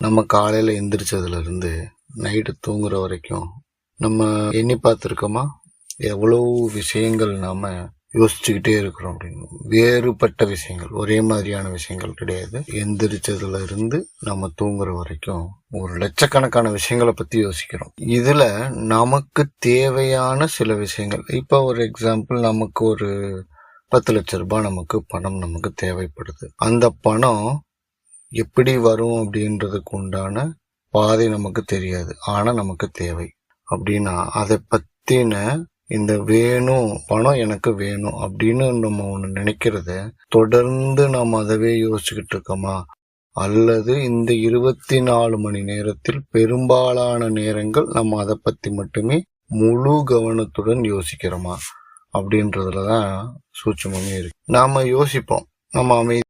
நம்ம காலையில் எந்திரிச்சதுலேருந்து நைட்டு தூங்குற வரைக்கும் நம்ம எண்ணி பார்த்துருக்கோமா? எவ்வளவு விஷயங்கள் நாம் யோசிச்சுக்கிட்டே இருக்கிறோம் அப்படின்னு. வேறுபட்ட விஷயங்கள் ஒரே மாதிரியான விஷயங்கள் கிடையாது. எந்திரிச்சதுல இருந்து நம்ம தூங்குற வரைக்கும் ஒரு லட்சக்கணக்கான விஷயங்களை பற்றி யோசிக்கிறோம். இதில் நமக்கு தேவையான சில விஷயங்கள். இப்போ ஒரு எக்ஸாம்பிள் நமக்கு ஒரு பத்து லட்ச ரூபாய் நமக்கு பணம் நமக்கு தேவைப்படுது. அந்த பணம் எப்படி வரும் அப்படின்றதுக்கு உண்டான பாதை நமக்கு தெரியாது. ஆனால் நமக்கு தேவை. அப்படின்னா அதை பற்றின இந்த வேணும் பணம் எனக்கு வேணும் அப்படின்னு நம்ம ஒண்ணு நினைக்கிறத தொடர்ந்து நம்ம அதவே யோசிச்சுக்கிட்டு இருக்கோமா? அல்லது இந்த இருபத்தி நாலு மணி நேரத்தில் பெரும்பாலான நேரங்கள் நம்ம அதை பத்தி மட்டுமே முழு கவனத்துடன் யோசிக்கிறோமா? அப்படின்றதுலதான் சூட்சமே இருக்கு. நாம யோசிப்போம். நம்ம அமைதி